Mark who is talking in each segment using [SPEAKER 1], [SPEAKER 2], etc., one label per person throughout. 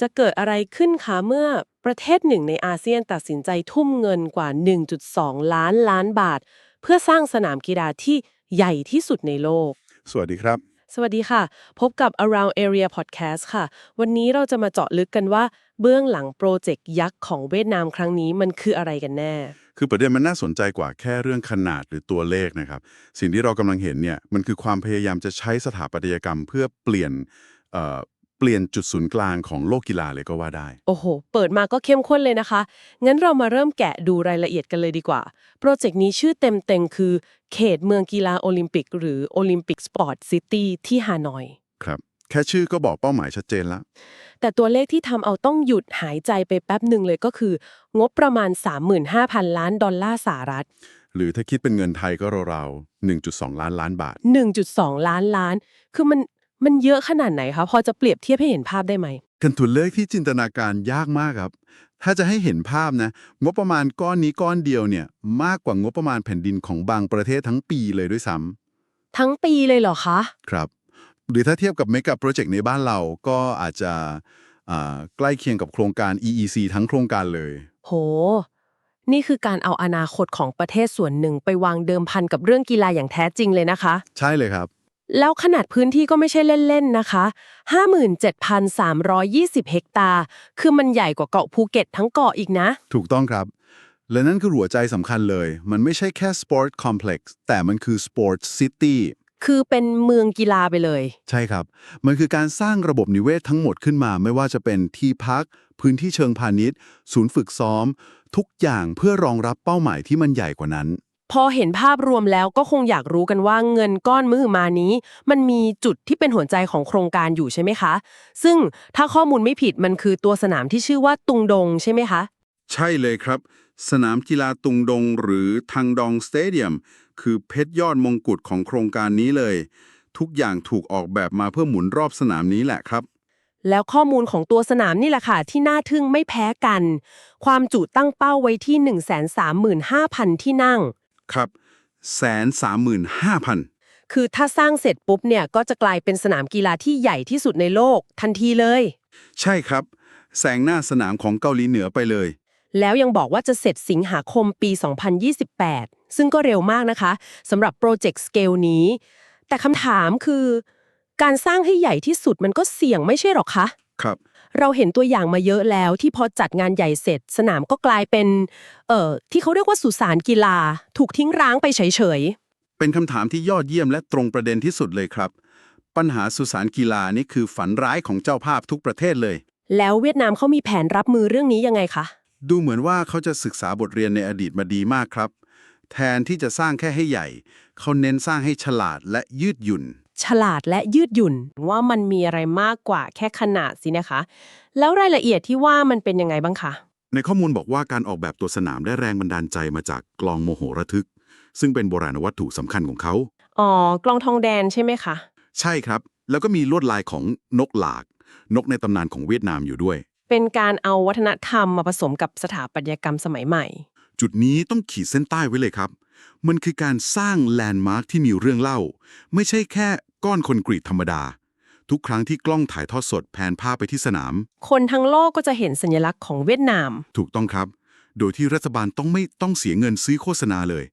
[SPEAKER 1] จะเกิดอะไรขึ้นคะเมื่อประเทศหนึ่งในอาเซียนตัดสินใจทุ่มเงินกว่า 1.2 ล้านล้านบาท เพื่อสร้างสนามกีฬาที่ใหญ่ที่สุดในโลก
[SPEAKER 2] สวัสดีครับ
[SPEAKER 1] สวัสดีค่ะ พบกับ Around Area Podcast ค่ะ วันนี้เราจะมาเจาะลึกกันว่า เบื้องหลังโปรเจกต์ยักษ์ของเวียดนามครั้งนี้มันคืออะไรกันแน่
[SPEAKER 2] คือประเด็นมันน่าสนใจกว่าแค่เรื่องขนาดหรือตัวเลขนะครับ สิ่งที่เรากำลังเห็นเนี่ยมันคือความพยายามจะใช้สถาปัตยกรรมเพื่อเปลี่ยนเอ่อ เปลี่ยนจุดศูนย์กลางของโลกกีฬาเลยก็ว่าได้
[SPEAKER 1] โอ้โห เปิดมาก็เข้มข้นเลยนะคะ งั้นเรามาเริ่มแกะดูรายละเอียดกันเลยดีกว่า โปรเจกต์นี้ชื่อเต็มๆคือ เขตเมืองกีฬาโอลิมปิก หรือโอลิมปิกสปอร์ตซิตี้ที่ฮานอย
[SPEAKER 2] ครับ แค่ชื่อก็บอกเป้าหมายชัดเจนแล้ว
[SPEAKER 1] แต่ตัวเลขที่ทำเอาต้องหยุดหายใจไปแป๊บหนึ่งเลยก็คือ งบประมาณ 35,000 ล้านดอลลาร์สหรัฐ
[SPEAKER 2] หรือถ้าคิดเป็นเงินไทยก็ราวๆ1.2 ล้านล้านบาท
[SPEAKER 1] 1.2 ล้านล้าน คือมัน มันเยอะขนาดไหนคะพอจะเปรียบเทียบให้เห็นภาพได้ไหม
[SPEAKER 2] กันตัวเลขที่จินตนาการยากมากครับ ถ้าจะให้เห็นภาพนะ งบประมาณก้อนนี้ก้อนเดียวเนี่ย มากกว่างบประมาณแผ่นดินของบางประเทศทั้งปีเลยด้วยซ้ำ
[SPEAKER 1] ทั้งปีเลยเหรอคะ
[SPEAKER 2] ครับ หรือถ้าเทียบกับเมกะโปรเจกต์ในบ้านเราก็อาจจะอ่าใกล้เคียงกับโครงการ EEC ทั้งโครงการเลย
[SPEAKER 1] โห นี่คือการเอาอนาคตของประเทศส่วนหนึ่งไปวางเดิมพันกับเรื่องกีฬาอย่างแท้จริงเลยนะคะ
[SPEAKER 2] ใช่เลยครับ
[SPEAKER 1] แล้วขนาดพื้นที่ก็ไม่ใช่เล่นๆนะคะ 57,320 เฮกตาร์ คือมันใหญ่กว่าเกาะภูเก็ตทั้งเกาะอีกนะ
[SPEAKER 2] ถูกต้องครับ และนั่นคือหัวใจสำคัญเลย มันไม่ใช่แค่ Sport Complex แต่มันคือ Sport City
[SPEAKER 1] คือเป็นเมืองกีฬาไปเลย
[SPEAKER 2] ใช่ครับ มันคือการสร้างระบบนิเวศทั้งหมดขึ้นมา ไม่ว่าจะเป็นที่พัก พื้นที่เชิงพาณิชย์ ศูนย์ฝึกซ้อม ทุกอย่างเพื่อรองรับเป้าหมายที่มันใหญ่กว่านั้น
[SPEAKER 1] พอเห็นภาพรวมแล้วก็คงอยากรู้กันว่าเงินก้อนมือมานี้ มันมีจุดที่เป็นหัวใจของโครงการอยู่ใช่ไหมคะ ซึ่งถ้าข้อมูลไม่ผิดมันคือตัวสนามที่ชื่อว่าตุงดงใช่ไหมคะ
[SPEAKER 2] ใช่เลยครับ สนามกีฬาตุงดงหรือทังดองสเตเดียมคือเพชรยอดมงกุฎของโครงการนี้เลย ทุกอย่างถูกออกแบบมาเพื่อหมุนรอบสนามนี้แหละครับ
[SPEAKER 1] แล้วข้อมูลของตัวสนามนี่แหละค่ะ ที่น่าทึ่งไม่แพ้กัน ความจุตั้งเป้าไว้ที่ 135,000 ที่นั่ง
[SPEAKER 2] ครับแสนสามหมื่นห้าพัน
[SPEAKER 1] คือถ้าสร้างเสร็จปุ๊บเนี่ยก็จะกลายเป็นสนามกีฬาที่ใหญ่ที่สุดในโลกทันทีเลย
[SPEAKER 2] ใช่ครับ แสงหน้าสนามของเกาหลีเหนือไปเลย
[SPEAKER 1] แล้วยังบอกว่าจะเสร็จสิงหาคมปี 2028 ซึ่งก็เร็วมากนะคะสำหรับโปรเจกต์สเกลนี้ แต่คำถามคือ การสร้างให้ใหญ่ที่สุดมันก็เสี่ยงไม่ใช่หรอคะ
[SPEAKER 2] ครับ
[SPEAKER 1] เราเห็นตัวอย่างมาเยอะแล้วที่พอจัดงานใหญ่เสร็จ สนามก็กลายเป็น เอ่อที่เขาเรียกว่าสุสานกีฬา ถูกทิ้งร้างไปเฉย
[SPEAKER 2] เป็นคำถามที่ยอดเยี่ยมและตรงประเด็นที่สุดเลยครับ ปัญหาสุสานกีฬานี่คือฝันร้ายของเจ้าภาพทุกประเทศเลย
[SPEAKER 1] ๆ แล้วเวียดนามเขามีแผนรับมือเรื่องนี้ยังไงคะ
[SPEAKER 2] ดูเหมือนว่าเขาจะศึกษาบทเรียนในอดีตมาดีมากครับ แทนที่จะสร้างแค่ให้ใหญ่ เขาเน้นสร้างให้ฉลาดและยืดหยุ่น
[SPEAKER 1] ฉลาดและยืดหยุ่น ว่ามันมีอะไรมากกว่าแค่ขนาดสินะคะ แล้วรายละเอียดที่ว่ามันเป็นยังไงบ้างคะ
[SPEAKER 2] ในข้อมูลบอกว่าการออกแบบตัวสนามได้แรงบันดาลใจมาจากกลองโมโหระทึก ซึ่งเป็นโบราณวัตถุสำคัญของเขา
[SPEAKER 1] อ๋อ กลองทองแดนใช่ไหมคะ
[SPEAKER 2] ใช่ครับ แล้วก็มีลวดลายของนกหลาก นกในตำนานของเวียดนามอยู่ด้วย
[SPEAKER 1] เป็นการเอาวัฒนธรรมมาผสมกับสถาปัตยกรรมสมัยใหม่
[SPEAKER 2] จุดนี้ต้องขีดเส้นใต้ไว้เลยครับ มันคือการสร้างแลนด์มาร์คที่มีเรื่องเล่า ไม่ใช่แค่ก้อนคอนกรีตธรรมดา ทุกครั้งที่กล้องถ่ายทอดสดแผนภาพไปที่สนาม
[SPEAKER 1] คนทั้งโลกก็จะเห็นสัญลักษณ์ของเวียดนาม
[SPEAKER 2] ถูกต้องครับ โดยที่รัฐบาลต้องไม่ต้องเสียเงินซื้อโฆษณาเลย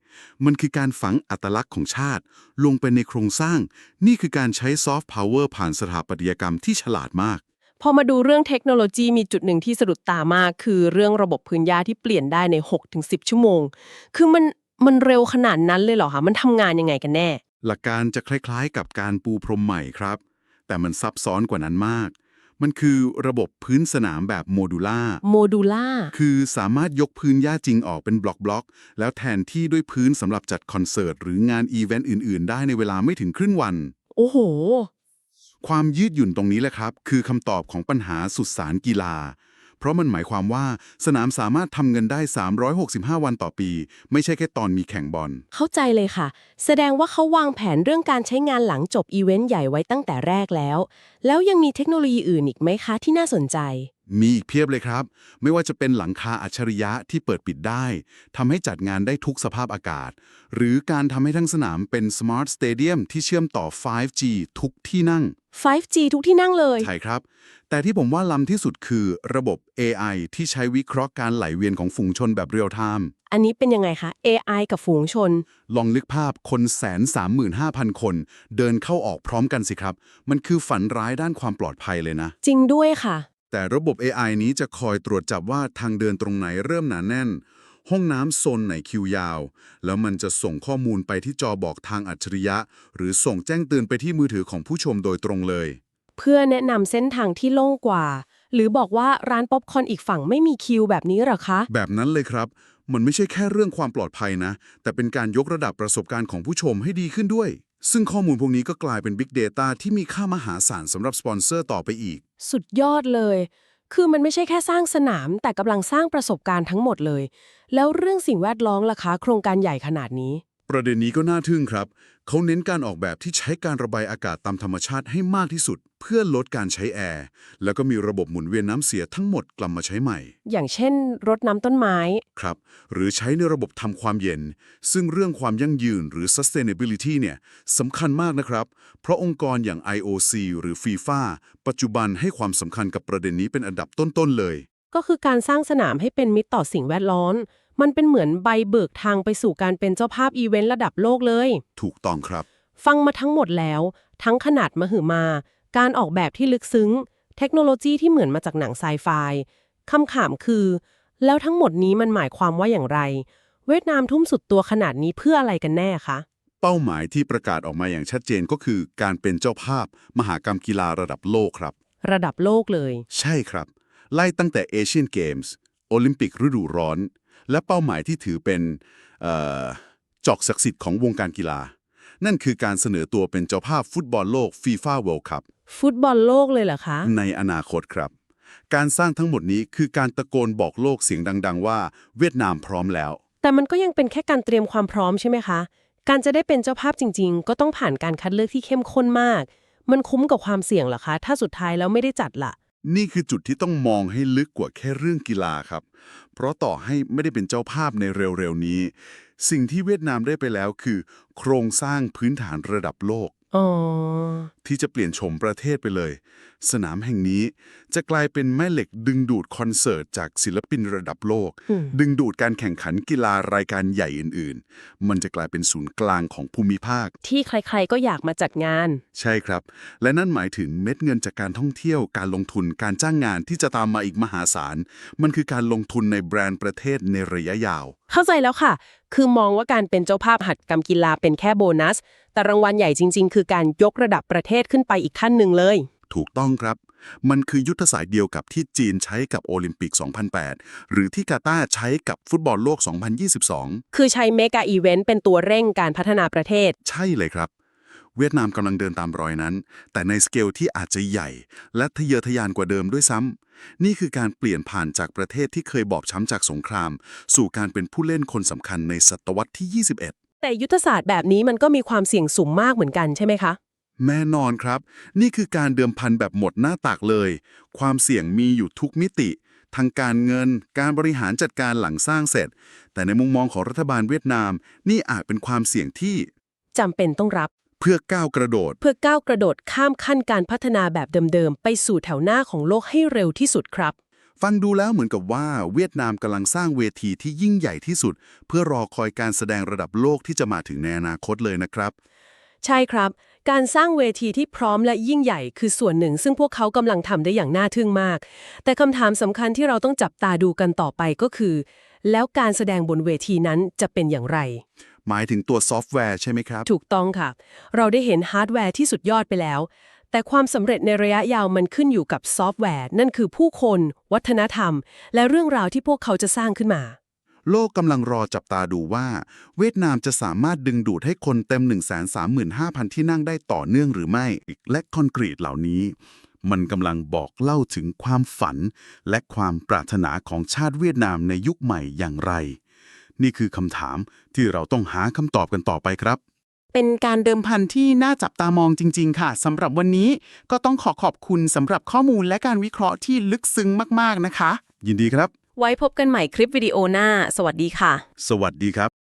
[SPEAKER 2] มันคือการฝังอัตลักษณ์ของชาติ ลงไปในโครงสร้าง นี่คือการใช้ซอฟต์พาวเวอร์ผ่านสถาปัตยกรรมที่ฉลาดมาก
[SPEAKER 1] พอมาดูเรื่องเทคโนโลยีมีจุดหนึ่งที่สะดุดตามาก คือเรื่องระบบพื้นหญ้าที่เปลี่ยนได้ใน 6-10 ชั่วโมง คือมัน มันเร็วขนาดนั้นเลยเหรอคะมันทำงานยังไงกันแน่
[SPEAKER 2] หลักการจะคล้ายๆกับการปูพรมใหม่ครับ แต่มันซับซ้อนกว่านั้นมาก มันคือระบบพื้นสนามแบบโมดูล่า
[SPEAKER 1] โมดูล่า
[SPEAKER 2] คือสามารถยกพื้นหญ้าจริงออกเป็นบล็อกๆ แล้วแทนที่ด้วยพื้นสำหรับจัดคอนเสิร์ตหรืองานอีเวนต์อื่นๆ ได้ในเวลาไม่ถึงครึ่งวัน
[SPEAKER 1] โอ้โห
[SPEAKER 2] ความยืดหยุ่นตรงนี้แหละครับ คือคำตอบของปัญหาสุดสารกีฬา เพราะมันหมายความว่าสนามสามารถทำเงินได้ 365 วันต่อปี ไม่ใช่แค่ตอนมีแข่งบอล
[SPEAKER 1] เข้าใจเลยค่ะ แสดงว่าเขาวางแผนเรื่องการใช้งานหลังจบอีเวนต์ใหญ่ไว้ตั้งแต่แรกแล้ว แล้วยังมีเทคโนโลยีอื่นอีกไหมคะที่น่าสนใจ
[SPEAKER 2] มีอีกเพียบเลยครับ ไม่ว่าจะเป็นหลังคาอัจฉริยะที่เปิดปิดได้ทำให้จัดงานได้ทุกสภาพอากาศ หรือการทำให้ทั้งสนามเป็น Smart Stadium ที่เชื่อมต่อ 5G ทุกที่นั่ง
[SPEAKER 1] 5G ทุกที่นั่งเลย
[SPEAKER 2] ใช่ครับ แต่ที่ผมว่าล้ำที่สุดคือระบบ AI ที่ใช้วิเคราะห์การไหลเวียนของฝูงชนแบบเรียลไทม์
[SPEAKER 1] อันนี้เป็นยังไงคะ AI กับฝูงชน
[SPEAKER 2] ลองนึกภาพคนแสนสามหมื่นห้าพันคน เดินเข้าออกพร้อมกันสิครับ มันคือฝันร้ายด้านความปลอดภัยเลยนะ
[SPEAKER 1] จริงด้วยค่ะ
[SPEAKER 2] แต่ระบบ AI นี้จะคอยตรวจจับว่าทางเดินตรงไหนเริ่มหนาแน่น ห้องน้ำโซนไหนคิวยาว แล้วมันจะส่งข้อมูลไปที่จอบอกทางอัจฉริยะ หรือส่งแจ้งเตือนไปที่มือถือของผู้ชมโดยตรงเลย
[SPEAKER 1] เพื่อแนะนำเส้นทางที่โล่งกว่า หรือบอกว่าร้านป๊อปคอร์นอีกฝั่งไม่มีคิวแบบนี้เหรอคะ
[SPEAKER 2] แบบนั้นเลยครับ มันไม่ใช่แค่เรื่องความปลอดภัยนะ แต่เป็นการยกระดับประสบการณ์ของผู้ชมให้ดีขึ้นด้วย ซึ่งข้อมูลพวกนี้ก็กลายเป็น Big Data ที่มีค่ามหาศาลสำหรับสปอนเซอร์ต่อไปอีก
[SPEAKER 1] สุดยอดเลย คือมันไม่ใช่แค่สร้างสนาม แต่กำลังสร้างประสบการณ์ทั้งหมดเลย แล้วเรื่องสิ่งแวดล้อมล่ะคะ โครงการใหญ่ขนาดนี้
[SPEAKER 2] ประเด็นนี้ก็น่าทึ่งครับ เขาเน้นการออกแบบที่ใช้การระบายอากาศตามธรรมชาติให้มากที่สุด เพื่อลดการใช้แอร์ แล้วก็มีระบบหมุนเวียนน้ำเสียทั้งหมดกลับมาใช้ใหม่
[SPEAKER 1] อย่างเช่น รดน้ำต้นไม้
[SPEAKER 2] ครับ หรือใช้ในระบบทำความเย็น ซึ่งเรื่องความยั่งยืนหรือ sustainability เนี่ยสำคัญมากนะครับ เพราะองค์กรอย่าง IOC หรือ FIFA ปัจจุบันให้ความสำคัญกับประเด็นนี้เป็นอันดับต้นๆเลย
[SPEAKER 1] ก็คือการสร้างสนามให้เป็นมิตรต่อสิ่งแวดล้อม มันเป็นเหมือนใบเบิกทางไปสู่การเป็นเจ้าภาพอีเวนต์ระดับโลกเลย
[SPEAKER 2] ถูกต้องครับ
[SPEAKER 1] ฟังมาทั้งหมดแล้ว ทั้งขนาดมหึมา การออกแบบที่ลึกซึ้ง เทคโนโลยีที่เหมือนมาจากหนังไซไฟคำถามคือ แล้วทั้งหมดนี้มันหมายความว่าอย่างไร เวียดนามทุ่มสุดตัวขนาดนี้เพื่ออะไรกันแน่คะ
[SPEAKER 2] เป้าหมายที่ประกาศออกมาอย่างชัดเจนก็คือ การเป็นเจ้าภาพ มหากรรมกีฬาระดับโลกครับ
[SPEAKER 1] ระดับโลกเลย
[SPEAKER 2] ใช่ครับ ไล่ตั้งแต่เอเชียนเกมส์โอลิมปิกฤดูร้อน และเป้าหมายที่ถือเป็นเอ่อจอกศักดิ์สิทธิ์ของวงการกีฬา นั่นคือการเสนอตัวเป็นเจ้าภาพฟุตบอลโลกฟีฟ่าเวิลด์คัพ
[SPEAKER 1] ฟุตบอลโลกเลยเหรอคะ
[SPEAKER 2] ในอนาคตครับ การสร้างทั้งหมดนี้คือการตะโกนบอกโลกเสียงดัง ๆ ว่าเวียดนามพร้อมแล้ว
[SPEAKER 1] แต่มันก็ยังเป็นแค่การเตรียมความพร้อมใช่ไหมคะ การจะได้เป็นเจ้าภาพจริง ๆ ก็ต้องผ่านการคัดเลือกที่เข้มข้นมาก มันคุ้มกับความเสี่ยงเหรอคะ ถ้าสุดท้ายแล้วไม่ได้จัดล่ะ
[SPEAKER 2] นี่คือจุดที่ต้องมองให้ลึกกว่าแค่เรื่องกีฬาครับ เพราะต่อให้ไม่ได้เป็นเจ้าภาพในเร็วๆนี้ สิ่งที่เวียดนามได้ไปแล้วคือ โครงสร้างพื้นฐานระดับโลก
[SPEAKER 1] อ๋อ
[SPEAKER 2] ที่จะเปลี่ยนโฉมประเทศไปเลย สนามแห่งนี้จะกลายเป็นแม่เหล็กดึงดูดคอนเสิร์ตจากศิลปินระดับโลก
[SPEAKER 1] อืม
[SPEAKER 2] ดึงดูดการแข่งขันกีฬารายการใหญ่อื่นๆ มันจะกลายเป็นศูนย์กลางของภูมิภาค
[SPEAKER 1] ที่ใครๆก็อยากมาจัดงาน
[SPEAKER 2] ใช่ครับ และนั่นหมายถึงเม็ดเงินจากการท่องเที่ยวการลงทุนการจ้างงานที่จะตามมาอีกมหาศาลมันคือการลงทุนในแบรนด์ประเทศในระยะยาว
[SPEAKER 1] เข้าใจแล้วค่ะ คือมองว่าการเป็นเจ้าภาพหัดกรรมกีฬาเป็นแค่โบนัส แต่รางวัลใหญ่จริง ๆ คือการยกระดับประเทศขึ้นไปอีกขั้นหนึ่งเลย
[SPEAKER 2] ถูกต้องครับ มันคือยุทธศาสตร์เดียวกับที่จีนใช้กับโอลิมปิก 2008 หรือที่กาตาร์ใช้กับฟุตบอลโลก 2022
[SPEAKER 1] คือใช้เมกะอีเวนต์เป็นตัวเร่งการพัฒนาประเทศ
[SPEAKER 2] ใช่เลยครับ เวียดนามกำลังเดินตามรอยนั้น แต่ในสเกลที่อาจจะใหญ่ และทะเยอทะยานกว่าเดิมด้วยซ้ำนี่คือการเปลี่ยนผ่านจากประเทศที่เคยบอบช้ำจากสงคราม สู่การเป็นผู้เล่นคนสำคัญในศตวรรษที่ 21
[SPEAKER 1] แต่ยุทธศาสตร์แบบนี้มันก็มีความเสี่ยงสูงมากเหมือนกันใช่ไหมคะ
[SPEAKER 2] แน่นอนครับ นี่คือการเดิมพันแบบหมดหน้าตักเลย ความเสี่ยงมีอยู่ทุกมิติ ทางการเงิน การบริหารจัดการหลังสร้างเสร็จ แต่ในมุมมองของรัฐบาลเวียดนาม นี่อาจเป็นความเสี่ยงที่
[SPEAKER 1] จำเป็นต้องรับ
[SPEAKER 2] เพื่อก้าวกระโดด
[SPEAKER 1] เพื่อก้าวกระโดดข้ามขั้นการพัฒนาแบบเดิมๆ ไปสู่แถวหน้าของโลกให้เร็วที่สุดครับ
[SPEAKER 2] ฟังดูแล้วเหมือนกับว่าเวียดนามกำลังสร้างเวทีที่ยิ่งใหญ่ที่สุด เพื่อรอคอยการแสดงระดับโลกที่จะมาถึงในอนาคตเลยนะครับ
[SPEAKER 1] ใช่ครับ การสร้างเวทีที่พร้อมและยิ่งใหญ่คือส่วนหนึ่ง ซึ่งพวกเขากำลังทำได้อย่างน่าทึ่งมาก แต่คำถามสำคัญที่เราต้องจับตาดูกันต่อไปก็คือ แล้วการแสดงบนเวทีนั้นจะเป็นอย่างไร
[SPEAKER 2] หมายถึงตัวซอฟต์แวร์ใช่ไหมครับ
[SPEAKER 1] ถูกต้องค่ะ เราได้เห็นฮาร์ดแวร์ที่สุดยอดไปแล้ว แต่ความสำเร็จในระยะยาวมันขึ้นอยู่กับซอฟต์แวร์ นั่นคือผู้คน วัฒนธรรม และเรื่องราวที่พวกเขาจะสร้างขึ้นมา
[SPEAKER 2] โลกกำลังรอจับตาดูว่า เวียดนามจะสามารถดึงดูดให้คนเต็ม 135,000 ที่นั่งได้ต่อเนื่องหรือไม่ และคอนกรีตเหล่านี้มันกำลังบอกเล่าถึงความฝัน และความปรารถนาของชาติเวียดนามในยุคใหม่อย่างไร นี่คือคำถาม ที่เราต้องหาคำตอบกันต่อไปครับ
[SPEAKER 3] เป็นการเดิมพันที่น่าจับตามองจริง ๆ ค่ะสำหรับวันนี้ก็ต้องขอขอบคุณสำหรับข้อมูลและการวิเคราะห์ที่ลึกซึ้งมากๆนะคะ
[SPEAKER 2] ยินดีครับ
[SPEAKER 1] ไว้พบกันใหม่คลิปวิดีโอหน้า สวัสดีค่ะ
[SPEAKER 2] สวัสดีครับ